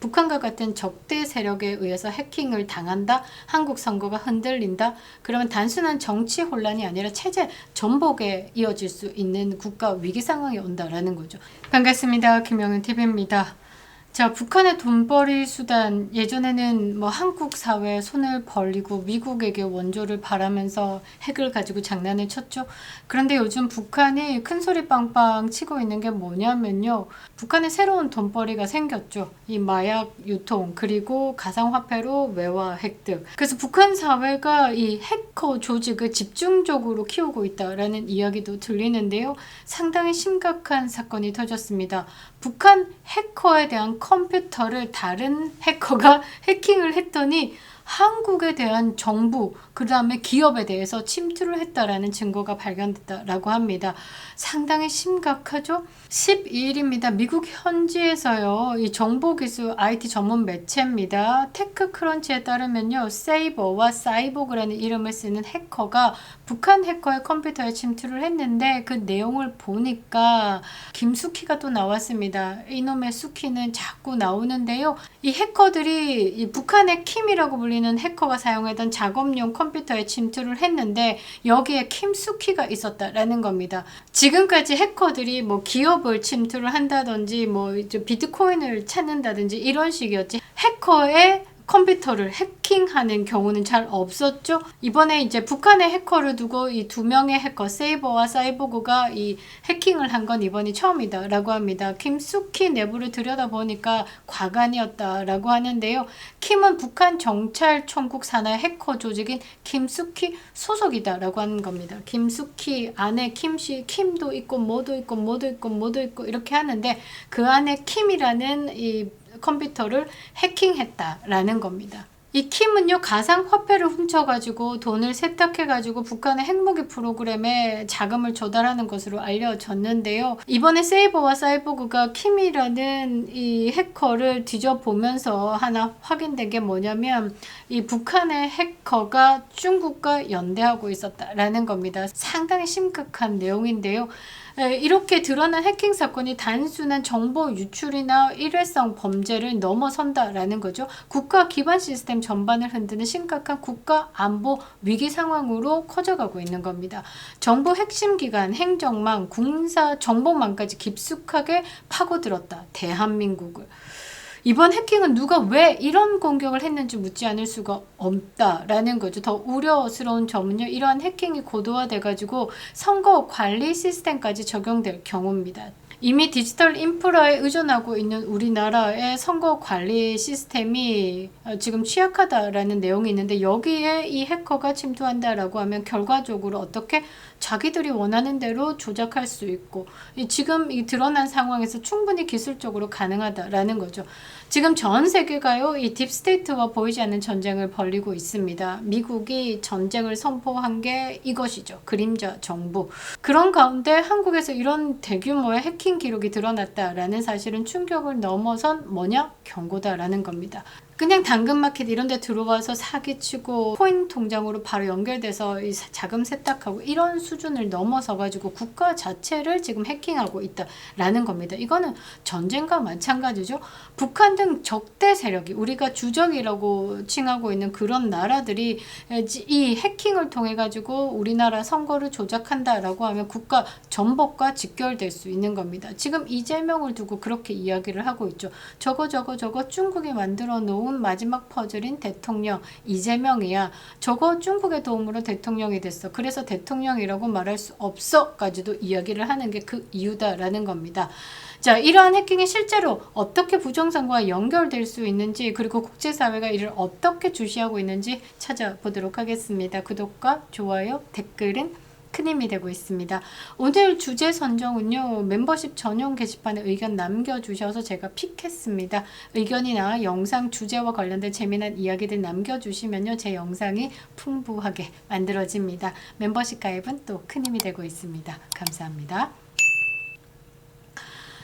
북한과 같은 적대 세력에 의해서 해킹을 당한다. 한국 선거가 흔들린다. 그러면 단순한 정치 혼란이 아니라 체제 전복에 이어질 수 있는 국가 위기 상황이 온다라는 거죠. 반갑습니다. 김영은 TV입니다. 자, 북한의 돈벌이 수단 예전에는 뭐 한국 사회에 손을 벌리고 미국에게 원조를 바라면서 핵을 가지고 장난을 쳤죠. 그런데 요즘 북한이 큰 소리 빵빵 치고 있는 게 뭐냐면요. 북한에 새로운 돈벌이가 생겼죠. 이 마약 유통 그리고 가상화폐로 외화 획득. 그래서 북한 사회가 이 해커 조직을 집중적으로 키우고 있다라는 이야기도 들리는데요. 상당히 심각한 사건이 터졌습니다. 북한 해커에 대한 컴퓨터를 다른 해커가 해킹을 했더니 한국에 대한 정부, 그 다음에 기업에 대해서 침투를 했다라는 증거가 발견됐다라고 합니다. 상당히 심각하죠? 12일입니다. 미국 현지에서요, 이 정보기술 IT 전문 매체입니다. 테크크런치에 따르면요, 세이버와 사이보그라는 이름을 쓰는 해커가 북한 해커의 컴퓨터에 침투를 했는데 그 내용을 보니까 김수키가 또 나왔습니다. 이놈의 수키는 자꾸 나오는데요. 이 해커들이 이 북한의 킴이라고 불리는 해커가 사용하던 작업용 컴퓨터에 침투를 했는데 여기에 킴수키가 있었다라는 겁니다. 지금까지 해커들이 뭐 기업을 침투를 한다든지 뭐 비트코인을 찾는다든지 이런 식이었지 해커의 컴퓨터를 해킹하는 경우는 잘 없었죠. 이번에 이제 북한의 해커를 두고 이 두 명의 해커 세이버와 사이보그가 이 해킹을 한 건 이번이 처음이다라고 합니다. 김수키 내부를 들여다보니까 과간이었다라고 하는데요. 킴은 북한 정찰총국 산하의 해커 조직인 김수키 소속이다라고 하는 겁니다. 김수키 안에 김씨 킴도 있고 뭐도 있고 뭐도 있고 뭐도 있고 이렇게 하는데 그 안에 킴이라는 이 컴퓨터를 해킹했다라는 겁니다. 이 킴은요 가상 화폐를 훔쳐가지고 돈을 세탁해가지고 북한의 핵무기 프로그램에 자금을 조달하는 것으로 알려졌는데요. 이번에 세이버와 사이보그가 킴이라는 이 해커를 뒤져보면서 하나 확인된 게 뭐냐면 이 북한의 해커가 중국과 연대하고 있었다라는 겁니다. 상당히 심각한 내용인데요. 에, 이렇게 드러난 해킹 사건이 단순한 정보 유출이나 일회성 범죄를 넘어선다라는 거죠. 국가 기반 시스템 전반을 흔드는 심각한 국가 안보 위기 상황으로 커져가고 있는 겁니다. 정보 핵심 기관, 행정망, 군사 정보망까지 깊숙하게 파고들었다. 대한민국을. 이번 해킹은 누가 왜 이런 공격을 했는지 묻지 않을 수가 없다라는 거죠. 더 우려스러운 점은요. 이러한 해킹이 고도화돼가지고 선거 관리 시스템까지 적용될 경우입니다. 이미 디지털 인프라에 의존하고 있는 우리나라의 선거 관리 시스템이 어, 지금 취약하다라는 내용이 있는데 여기에 이 해커가 침투한다라고 하면 결과적으로 어떻게 자기들이 원하는 대로 조작할 수 있고 이 지금 이 드러난 상황에서 충분히 기술적으로 가능하다라는 거죠. 지금 전 세계가요 이 딥스테이트와 보이지 않는 전쟁을 벌이고 있습니다. 미국이 전쟁을 선포한 게 이것이죠. 그림자 정부. 그런 가운데 한국에서 이런 대규모의 해킹 기록이 드러났다라는 사실은 충격을 넘어선 뭐냐 경고다라는 겁니다. 그냥 당근마켓 이런 데 들어와서 사기치고 코인 통장으로 바로 연결돼서 이 사- 자금 세탁하고 이런 수준을 넘어서 가지고 국가 자체를 지금 해킹하고 있다라는 겁니다. 이거는 전쟁과 마찬가지죠. 북한 등 적대 세력이 우리가 주적이라고 칭하고 있는 그런 나라들이 이 해킹을 통해 가지고 우리나라 선거를 조작한다라고 하면 국가 전복과 직결될 수 있는 겁니다. 지금 이재명을 두고 그렇게 이야기를 하고 있죠. 저거 저거 저거 중국이 만들어 놓은 마지막 퍼즐인 대통령 이재명이야. 저거 중국의 도움으로 대통령이 됐어. 그래서 대통령이라고 말할 수 없어까지도 이야기를 하는 게 그 이유다라는 겁니다. 자, 이러한 해킹이 실제로 어떻게 부정선거와 연결될 수 있는지 그리고 국제사회가 이를 어떻게 주시하고 있는지 찾아보도록 하겠습니다. 구독과 좋아요, 댓글은 큰 힘이 되고 있습니다. 오늘 주제 선정은요, 멤버십 전용 게시판에 의견 남겨주셔서 제가 픽했습니다. 의견이나 영상 주제와 관련된 재미난 이야기들 남겨주시면요, 제 영상이 풍부하게 만들어집니다. 멤버십 가입은 또 큰 힘이 되고 있습니다. 감사합니다.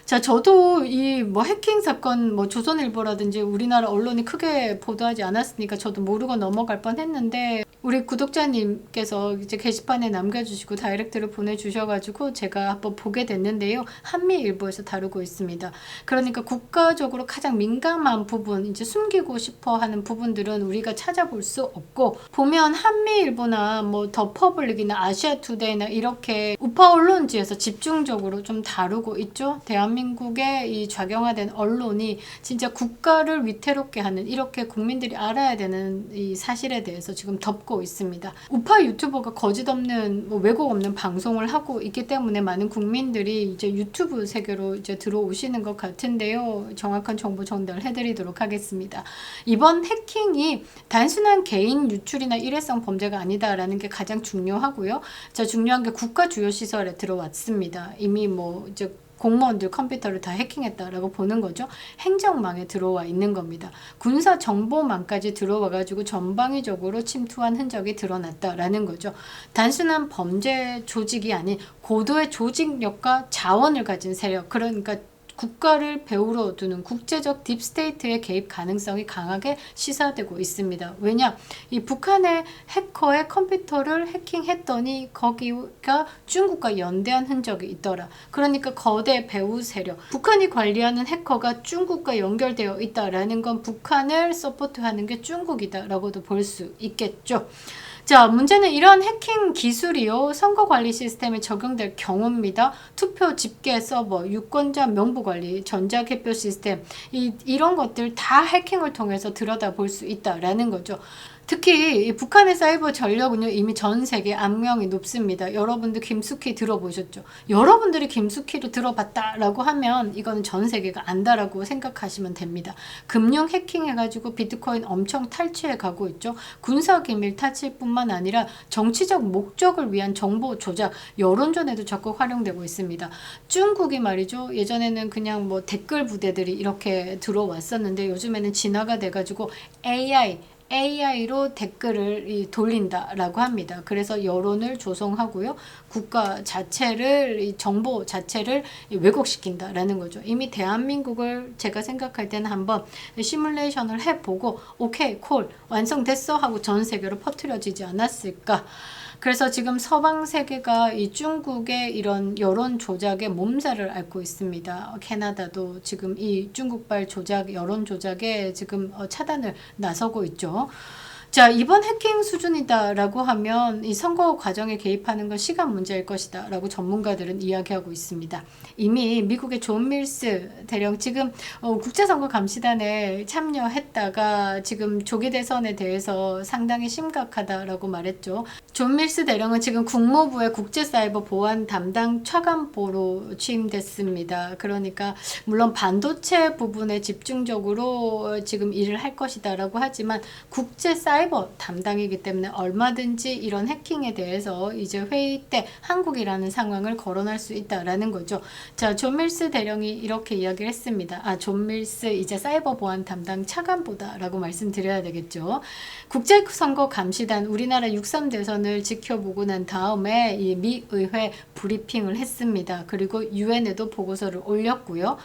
자, 저도 이 뭐 해킹 사건 뭐 조선일보라든지 우리나라 언론이 크게 보도하지 않았으니까 저도 모르고 넘어갈 뻔 했는데 우리 구독자님께서 이제 게시판에 남겨주시고 다이렉트를 보내주셔가지고 제가 한번 보게 됐는데요. 한미일보에서 다루고 있습니다. 그러니까 국가적으로 가장 민감한 부분, 이제 숨기고 싶어 하는 부분들은 우리가 찾아볼 수 없고, 보면 한미일보나 뭐 더 퍼블릭이나 아시아 투데이나 이렇게 우파 언론지에서 집중적으로 좀 다루고 있죠. 대한민국의 이 좌경화된 언론이 진짜 국가를 위태롭게 하는 이렇게 국민들이 알아야 되는 이 사실에 대해서 지금 덮고 있습니다. 우파 유튜버가 거짓 없는 뭐 왜곡 없는 방송을 하고 있기 때문에 많은 국민들이 이제 유튜브 세계로 이제 들어오시는 것 같은데요. 정확한 정보 전달해드리도록 하겠습니다. 이번 해킹이 단순한 개인 유출이나 일회성 범죄가 아니다라는 게 가장 중요하고요. 자 중요한 게 국가 주요 시설에 들어왔습니다. 이미 뭐 이제 공무원들 컴퓨터를 다 해킹했다라고 보는 거죠. 행정망에 들어와 있는 겁니다. 군사 정보망까지 들어와 가지고 전방위적으로 침투한 흔적이 드러났다라는 거죠. 단순한 범죄 조직이 아닌 고도의 조직력과 자원을 가진 세력 그러니까 국가를 배후로 두는 국제적 딥스테이트의 개입 가능성이 강하게 시사되고 있습니다. 왜냐? 이 북한의 해커의 컴퓨터를 해킹했더니 거기가 중국과 연대한 흔적이 있더라. 그러니까 거대 배후 세력, 북한이 관리하는 해커가 중국과 연결되어 있다라는 건 북한을 서포트하는 게 중국이다라고도 볼 수 있겠죠. 자, 문제는 이러한 해킹 기술이요. 선거 관리 시스템에 적용될 경우입니다. 투표 집계 서버, 유권자 명부 관리, 전자 개표 시스템, 이, 이런 것들 다 해킹을 통해서 들여다볼 수 있다라는 거죠. 특히 이 북한의 사이버 전력은요 이미 전 세계 악명이 높습니다. 여러분들 김숙희 들어보셨죠? 여러분들이 김숙희를 들어봤다라고 하면 이거는 전 세계가 안다라고 생각하시면 됩니다. 금융 해킹해가지고 비트코인 엄청 탈취해 가고 있죠. 군사 기밀 탈취뿐만 아니라 정치적 목적을 위한 정보 조작, 여론전에도 적극 활용되고 있습니다. 중국이 말이죠. 예전에는 그냥 뭐 댓글 부대들이 이렇게 들어왔었는데 요즘에는 진화가 돼가지고 AI AI로 댓글을 돌린다라고 합니다. 그래서 여론을 조성하고요. 국가 자체를 정보 자체를 왜곡시킨다라는 거죠. 이미 대한민국을 제가 생각할 때는 한번 시뮬레이션을 해보고 오케이 콜 완성됐어 하고 전 세계로 퍼뜨려지지 않았을까. 그래서 지금 서방 세계가 이 중국의 이런 여론 조작에 몸살을 앓고 있습니다. 캐나다도 지금 이 중국발 조작, 여론 조작에 지금 어, 차단을 나서고 있죠. 자, 이번 해킹 수준이다라고 하면 이 선거 과정에 개입하는 건 시간 문제일 것이다 라고 전문가들은 이야기하고 있습니다. 이미 미국의 존 밀스 대령 지금 어, 국제선거 감시단에 참여했다가 지금 조기 대선에 대해서 상당히 심각하다라고 말했죠. 존 밀스 대령은 지금 국무부의 국제사이버 보안 담당 차관보로 취임됐습니다. 그러니까 물론 반도체 부분에 집중적으로 지금 일을 할 것이다라고 하지만 국제사이버 사이버 담당이기 때문에 얼마든지 이런 해킹에 대해서 이제 회의 때 한국이라는 상황을 거론할 수 있다라는 거죠. 자, 존 밀스 대령이 이렇게 이야기를 했습니다. 아, 존 밀스 이제 사이버 보안 담당 차관보다라고 말씀드려야 되겠죠. 국제선거 감시단 우리나라 6.3 대선을 지켜보고 난 다음에 이 미 의회 브리핑을 했습니다. 그리고 유엔에도 보고서를 올렸고요.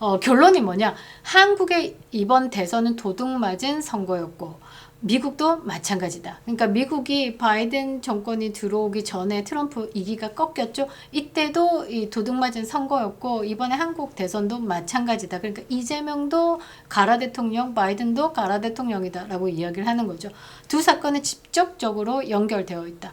어, 결론이 뭐냐? 한국의 이번 대선은 도둑맞은 선거였고, 미국도 마찬가지다. 그러니까 미국이 바이든 정권이 들어오기 전에 트럼프 이기가 꺾였죠. 이때도 이 도둑맞은 선거였고 이번에 한국 대선도 마찬가지다. 그러니까 이재명도 가라 대통령, 바이든도 가라 대통령이다라고 이야기를 하는 거죠. 두 사건은 직접적으로 연결되어 있다.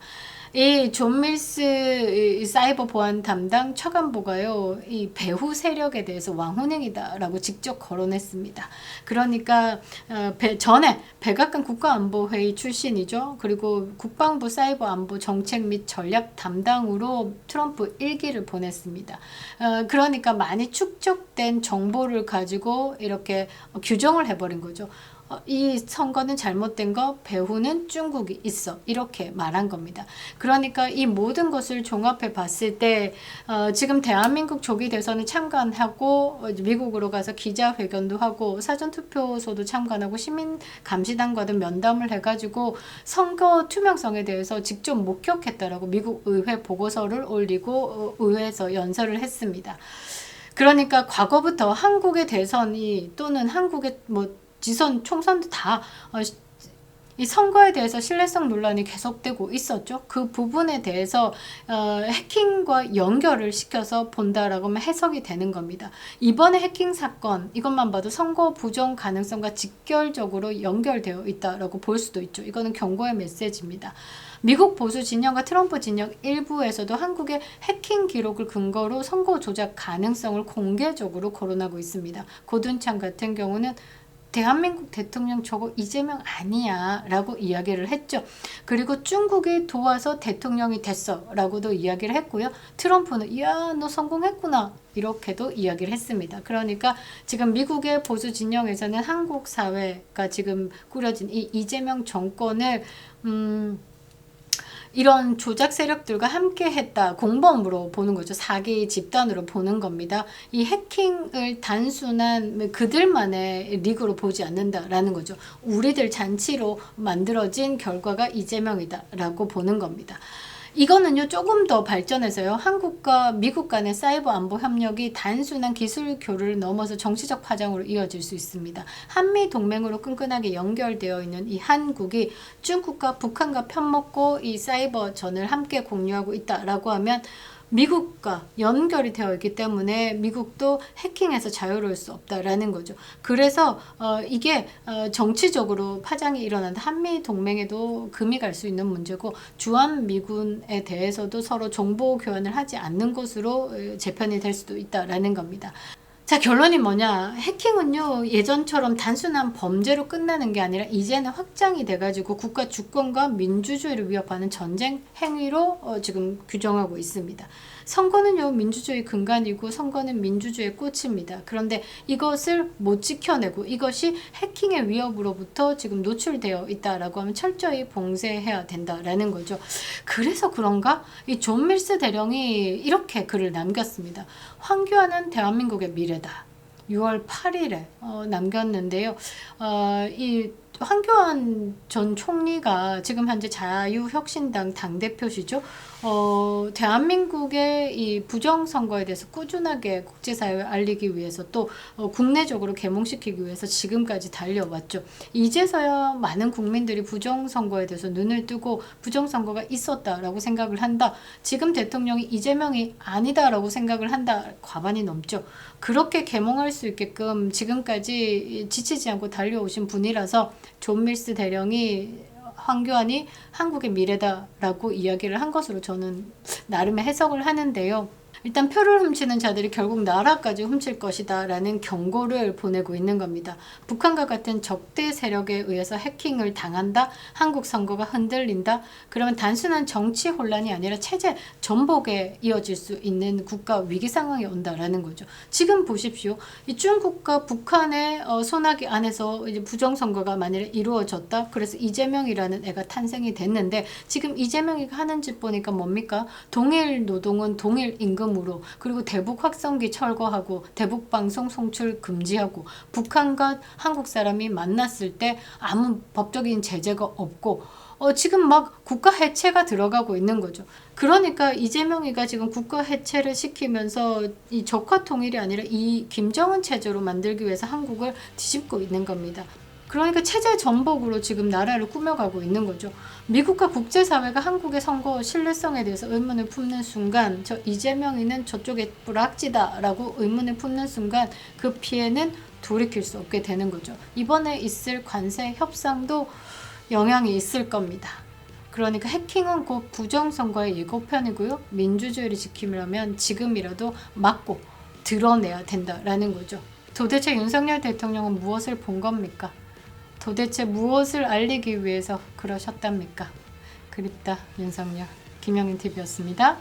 이존 밀스 사이버 보안 담당 차관보가요, 이 배후 세력에 대해서 왕혼행이다라고 직접 거론했습니다. 그러니까 어, 배, 전에 백악관 국가안보회의 출신이죠. 그리고 국방부 사이버 안보 정책 및 전략 담당으로 트럼프 일기를 보냈습니다. 어, 그러니까 많이 축적된 정보를 가지고 이렇게 규정을 해버린 거죠. 어, 이 선거는 잘못된 거 배후는 중국이 있어 이렇게 말한 겁니다. 그러니까 이 모든 것을 종합해 봤을 때 어, 지금 대한민국 조기 대선에 참관하고 어, 미국으로 가서 기자회견도 하고 사전투표소도 참관하고 시민 감시단과도 면담을 해가지고 선거 투명성에 대해서 직접 목격했다라고 미국 의회 보고서를 올리고 어, 의회에서 연설을 했습니다. 그러니까 과거부터 한국의 대선이 또는 한국의 뭐 지선 총선도 다 어, 이 선거에 대해서 신뢰성 논란이 계속되고 있었죠. 그 부분에 대해서 어, 해킹과 연결을 시켜서 본다라고 하면 해석이 되는 겁니다. 이번에 해킹 사건 이것만 봐도 선거 부정 가능성과 직결적으로 연결되어 있다라고 볼 수도 있죠. 이거는 경고의 메시지입니다. 미국 보수 진영과 트럼프 진영 일부에서도 한국의 해킹 기록을 근거로 선거 조작 가능성을 공개적으로 거론하고 있습니다. 고둔창 같은 경우는 대한민국 대통령 저거 이재명 아니야 라고 이야기를 했죠. 그리고 중국이 도와서 대통령이 됐어 라고도 이야기를 했고요. 트럼프는 이야 너 성공했구나 이렇게도 이야기를 했습니다. 그러니까 지금 미국의 보수 진영에서는 한국 사회가 지금 꾸려진 이 이재명 정권을 음 이런 조작 세력들과 함께 했다 공범으로 보는 거죠. 사기 집단으로 보는 겁니다. 이 해킹을 단순한 그들만의 리그로 보지 않는다라는 거죠. 우리들 잔치로 만들어진 결과가 이재명이다라고 보는 겁니다. 이거는요 조금 더 발전해서요 한국과 미국 간의 사이버 안보 협력이 단순한 기술 교류를 넘어서 정치적 파장으로 이어질 수 있습니다. 한미 동맹으로 끈끈하게 연결되어 있는 이 한국이 중국과 북한과 편먹고 이 사이버 전을 함께 공유하고 있다라고 하면 미국과 연결이 되어 있기 때문에 미국도 해킹에서 자유로울 수 없다라는 거죠. 그래서 어, 이게 어, 정치적으로 파장이 일어난다. 한미 동맹에도 금이 갈 수 있는 문제고 주한 미군에 대해서도 서로 정보 교환을 하지 않는 것으로 어, 재편이 될 수도 있다라는 겁니다. 자, 결론이 뭐냐. 해킹은요, 예전처럼 단순한 범죄로 끝나는 게 아니라 이제는 확장이 돼가지고 국가 주권과 민주주의를 위협하는 전쟁 행위로 어, 지금 규정하고 있습니다. 선거는요, 민주주의 근간이고 선거는 민주주의의 꽃입니다. 그런데 이것을 못 지켜내고 이것이 해킹의 위협으로부터 지금 노출되어 있다라고 하면 철저히 봉쇄해야 된다라는 거죠. 그래서 그런가? 이 존 밀스 대령이 이렇게 글을 남겼습니다. 황교안은 대한민국의 미래다. 6월 8일에 어, 남겼는데요. 어, 이 황교안 전 총리가 지금 현재 자유혁신당 당대표시죠. 어, 대한민국의 이 부정선거에 대해서 꾸준하게 국제사회에 알리기 위해서 또 어, 국내적으로 개몽시키기 위해서 지금까지 달려왔죠. 이제서야 많은 국민들이 부정선거에 대해서 눈을 뜨고 부정선거가 있었다라고 생각을 한다. 지금 대통령이 이재명이 아니다라고 생각을 한다. 과반이 넘죠. 그렇게 개몽할 수 있게끔 지금까지 지치지 않고 달려오신 분이라서 존 밀스 대령이 황교안이 한국의 미래다라고 이야기를 한 것으로 저는 나름의 해석을 하는데요. 일단 표를 훔치는 자들이 결국 나라까지 훔칠 것이다 라는 경고를 보내고 있는 겁니다. 북한과 같은 적대 세력에 의해서 해킹을 당한다. 한국 선거가 흔들린다. 그러면 단순한 정치 혼란이 아니라 체제 전복에 이어질 수 있는 국가 위기 상황이 온다라는 거죠. 지금 보십시오. 이 중국과 북한의 어, 소나기 안에서 이제 부정선거가 만일에 이루어졌다. 그래서 이재명이라는 애가 탄생이 됐는데 지금 이재명이 하는 짓 보니까 뭡니까? 동일 노동은 동일 임금 임금으로 그리고 대북 확성기 철거하고 대북 방송 송출 금지하고 북한과 한국 사람이 만났을 때 아무 법적인 제재가 없고 어, 지금 막 국가 해체가 들어가고 있는 거죠. 그러니까 이재명이가 지금 국가 해체를 시키면서 이 적화 통일이 아니라 이 김정은 체제로 만들기 위해서 한국을 뒤집고 있는 겁니다. 그러니까 체제 전복으로 지금 나라를 꾸며가고 있는 거죠. 미국과 국제사회가 한국의 선거 신뢰성에 대해서 의문을 품는 순간 저 이재명이는 저쪽에 불악지다라고 의문을 품는 순간 그 피해는 돌이킬 수 없게 되는 거죠. 이번에 있을 관세 협상도 영향이 있을 겁니다. 그러니까 해킹은 곧 부정선거의 예고편이고요. 민주주의를 지키려면 지금이라도 막고 드러내야 된다라는 거죠. 도대체 윤석열 대통령은 무엇을 본 겁니까? 도대체 무엇을 알리기 위해서 그러셨답니까? 그립다 윤석열 김영인 TV였습니다.